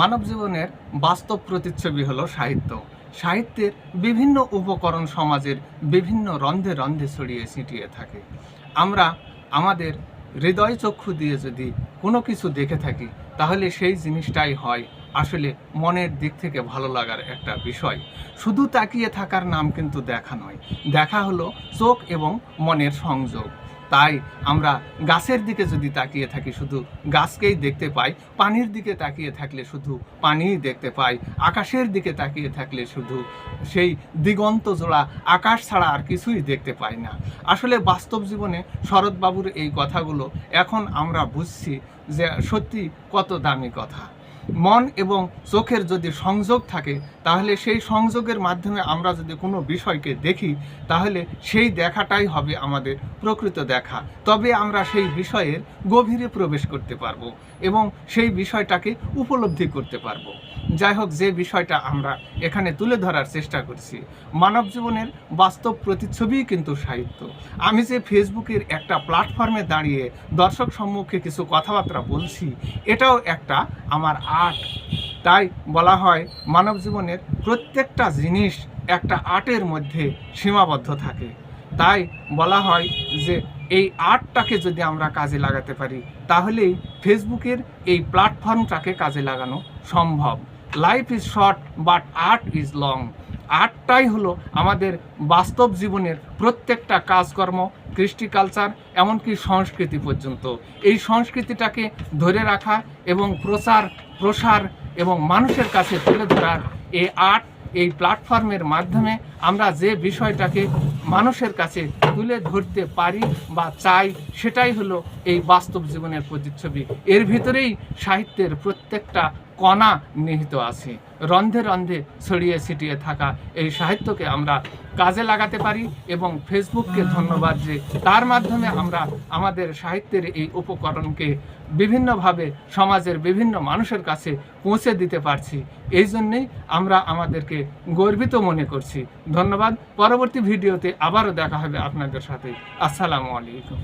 মানব জীবনের বাস্তব প্রতিচ্ছবি হলো সাহিত্য। সাহিত্যের বিভিন্ন উপকরণ সমাজের বিভিন্ন রন্ধে রন্ধে ছড়িয়ে ছিটিয়ে থাকে। আমরা আমাদের হৃদয় চক্ষু দিয়ে যদি কোনো কিছু দেখে থাকি, তাহলে সেই জিনিসটাই হয় আসলে মনের দিক থেকে ভালো লাগার একটা বিষয়। শুধু তাকিয়ে থাকার নাম কিন্তু দেখা নয়। দেখা হলো চোখ এবং মনের সংযোগ। তাই আমরা গাছের দিকে যদি তাকিয়ে থাকি, শুধু গাছকেই দেখতে পাই, পানির দিকে তাকিয়ে থাকলে শুধু পানিই দেখতে পাই, আকাশের দিকে তাকিয়ে থাকলে শুধু সেই দিগন্ত জোড়া আকাশ ছাড়া আর কিছুই দেখতে পাই না। আসলে বাস্তব জীবনে শরৎবাবুর এই কথাগুলো এখন আমরা বুঝছি যে সত্যি কত দামি কথা। মন এবং চোখের যদি সংযোগ থাকে, তাহলে সেই সংযোগের মাধ্যমে আমরা যদি কোনো বিষয়কে দেখি, তাহলে সেই দেখাটাই হবে আমাদের প্রকৃত দেখা। তবে আমরা সেই বিষয়ের গভীরে প্রবেশ করতে পারব এবং সেই বিষয়টাকে উপলব্ধি করতে পারব। যাই হোক যে বিষয়টা আমরা এখানে তুলে ধরার চেষ্টা করছি, মানব জীবনের বাস্তব প্রতিচ্ছবিই কিন্তু সাহিত্য। আমি যে ফেসবুকের একটা প্ল্যাটফর্মে দাঁড়িয়ে দর্শক সম্মুখে কিছু কথাবার্তা বলছি, এটাও একটা আমার আর্ট। তাই বলা হয়, মানব জীবনের প্রত্যেকটা জিনিস একটা আর্টের মধ্যে সীমাবদ্ধ থাকে। তাই বলা হয় যে, এই আর্টটাকে যদি আমরা কাজে লাগাতে পারি, তাহলেই ফেসবুকের এই প্ল্যাটফর্মটাকে কাজে লাগানো সম্ভব। Life is short but art is long আর্টটাই হলো আমাদের বাস্তব জীবনের প্রত্যেকটা কাজকর্ম, কৃষ্টি কালচার এমনকি সংস্কৃতি পর্যন্ত। এই সংস্কৃতিটাকে ধরে রাখা এবং প্রচার, প্রসার এবং মানুষের কাছে তুলে ধরার এই আর্ট এই প্ল্যাটফর্মের মাধ্যমে আমরা যে বিষয়টাকে মানুষের কাছে তুলে ধরতে পারি বা চাই, সেটাই হলো এই বাস্তব জীবনের প্রতিচ্ছবি। এর ভিতরেই সাহিত্যের প্রত্যেকটা কণা নিহিত আছে। রন্ধে রন্ধে ছড়িয়ে ছিটিয়ে থাকা এই সাহিত্যকে আমরা কাজে লাগাতে পারি এবং ফেসবুককে ধন্যবাদ যে তার মাধ্যমে আমরা আমাদের সাহিত্যের এই উপকরণকে বিভিন্নভাবে সমাজের বিভিন্ন মানুষের কাছে পৌঁছে দিতে পারছি। এই জন্যেই আমরা আমাদেরকে গর্বিত মনে করছি। ধন্যবাদ। পরবর্তী ভিডিওতে আবারও দেখা হবে আপনাদের সাথে। আসসালামু আলাইকুম।